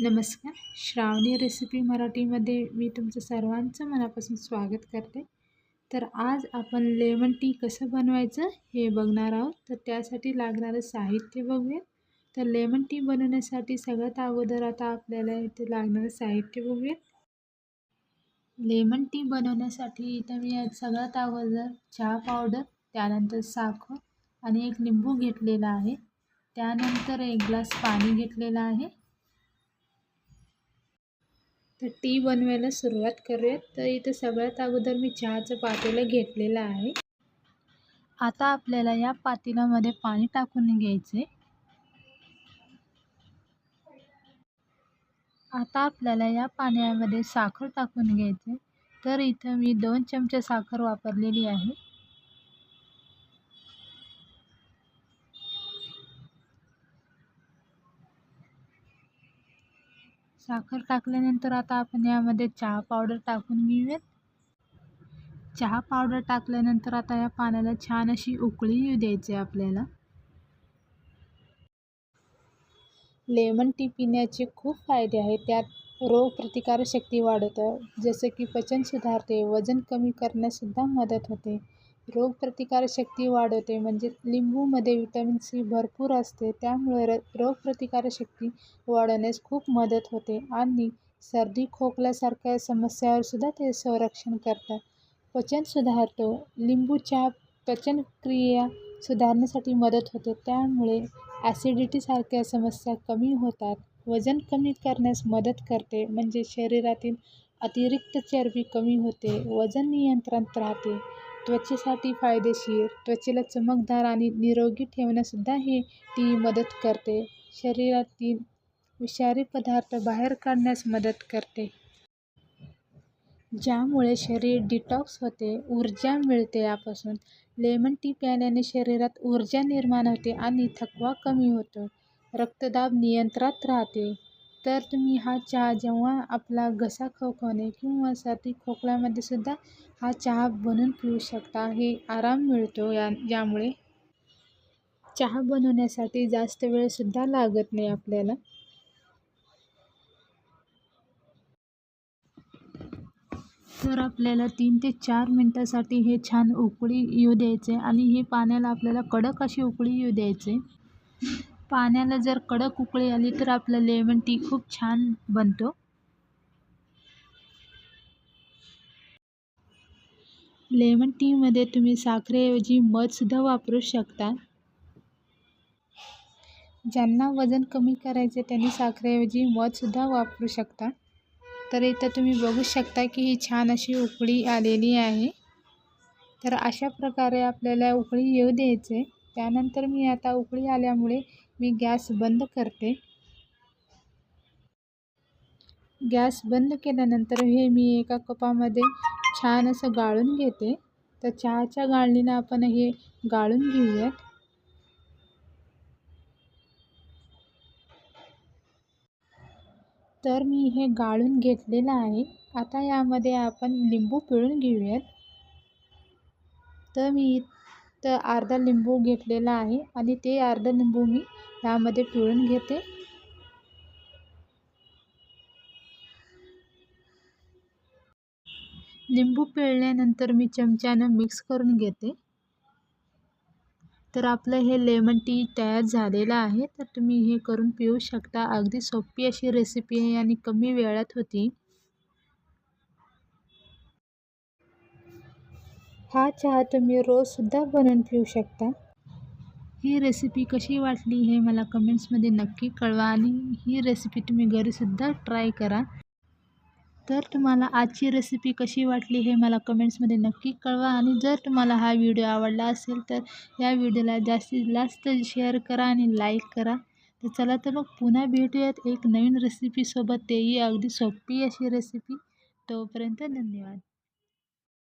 नमस्कार. श्रावणी रेसिपी मराठीमध्ये मी तुमचं सर्वांचं मनापासून स्वागत करते. तर आज आपण लेमन टी कसं बनवायचं हे बघणार आहोत. तर त्यासाठी लागणारं साहित्य बघूया. तर लेमन टी बनवण्यासाठी सगळ्यात अगोदर आता आपल्याला इथे लागणारं साहित्य बघूया. लेमन टी बनवण्यासाठी इथं मी सगळ्यात अगोदर चहा पावडर त्यानंतर साखर आणि एक लिंबू घेतलेला आहे. त्यानंतर एक ग्लास पाणी घेतलेलं आहे. तर टी बनवायला सुरुवात करूयात. तर इथं सगळ्यात अगोदर मी चहाचं पातेलं घेतलेलं आहे. आता आपल्याला या पातेल्यामध्ये पाणी टाकून घ्यायचे आता आपल्याला या पाण्यामध्ये साखर टाकून घ्यायचे तर इथं मी दोन चमचे साखर वापरलेली आहे. साखर टाकल्यानंतर आता आपण यामध्ये चहा पावडर टाकून घेऊयात. चहा पावडर टाकल्यानंतर आता या पाण्याला छान अशी उकळी येऊ द्यायची आपल्याला. लेमन टी पिण्याचे खूप फायदे आहेत. त्यात रोगप्रतिकारशक्ती वाढवतं. जसं की पचन सुधारते वजन कमी करण्यासुद्धा मदत होते. रोगप्रतिकारशक्ती वाढवते म्हणजे लिंबूमध्ये विटॅमिन सी भरपूर असते त्यामुळे र रोगप्रतिकारशक्ती वाढवण्यास खूप मदत होते आणि सर्दी खोकल्यासारख्या समस्यावरसुद्धा ते संरक्षण करतात. पचन सुधारतो लिंबू चहा पचनक्रिया सुधारण्यासाठी मदत होते त्यामुळे ॲसिडिटीसारख्या समस्या कमी होतात. वजन कमी करण्यास मदत करते म्हणजे शरीरातील अतिरिक्त चरबी कमी होते वजन नियंत्रणात राहते. त्वचेसाठी फायदेशीर. त्वचेला चमकदार आणि निरोगी ठेवण्यासुद्धा ही टी मदत करते. शरीरातील विषारी पदार्थ बाहेर काढण्यास मदत करते. ज्यामुळे शरीर डिटॉक्स होते ऊर्जा मिळते यापासून. लेमन टी प्यायल्याने शरीरात ऊर्जा निर्माण होते आणि थकवा कमी होतो. रक्तदाब नियंत्रणात राहते. तर तुम्ही हा चहा जेव्हा आपला घसा खवखवणे किंवा सर्दी खोकल्यामध्ये सुद्धा हा चहा बनवून पिऊ शकता. हे आराम मिळतो या यामुळे. चहा बनवण्यासाठी जास्त वेळसुद्धा लागत नाही आपल्याला. तर आपल्याला तीन ते चार मिनटासाठी हे छान उकळी येऊ द्यायचे आणि हे पाण्याला आपल्याला कडक अशी उकळी येऊ द्यायचे. पाण्याला जर कडक उकळी आली तर आपलं लेमन टी खूप छान बनतो. लेमन टीमध्ये तुम्ही साखरेऐवजी मधसुद्धा वापरू शकता. ज्यांना वजन कमी करायचे त्यांनी साखरेऐवजी मधसुद्धा वापरू शकता. तर इथं तुम्ही बघू शकता की ही छान अशी उकळी आलेली आहे. तर अशा प्रकारे आपल्याला उकळी येऊ द्यायचे त्यानंतर मी आता उकळी आल्यामुळे मी गॅस बंद करते. गॅस बंद केल्यानंतर हे मी एका कपामध्ये छान असं गाळून घेते. तर चहाच्या गाळणीनं आपण हे गाळून घेऊयात. तर मी हे गाळून घेतलेलं आहे. आता यामध्ये आपण लिंबू पिळून घेऊयात. तर मी तर अर्धा लिंबू घेतलेला आहे आणि ते अर्धा लिंबू मी ह्यामध्ये पिळून घेते. लिंबू पिळल्यानंतर मी चमच्यानं मिक्स करून घेते. तर आपलं हे लेमन टी तयार झालेलं आहे. तर तुम्ही हे करून पिऊ शकता. अगदी सोपी अशी रेसिपी आहे आणि कमी वेळात होती. हा चहा तुम्ही रोजसुद्धा बनवून पिऊ शकता. ही रेसिपी कशी वाटली हे मला कमेंट्समध्ये नक्की कळवा आणि ही रेसिपी तुम्ही घरीसुद्धा ट्राय करा. तर तुम्हाला आजची रेसिपी कशी वाटली हे मला कमेंट्समध्ये नक्की कळवा आणि जर तुम्हाला हा व्हिडिओ आवडला असेल तर या व्हिडिओला जास्तीत जास्त शेअर करा आणि लाईक करा. तर चला तर मग पुन्हा भेटूयात एक नवीन रेसिपीसोबत तेही अगदी सोपी अशी रेसिपी तोपर्यंत धन्यवाद.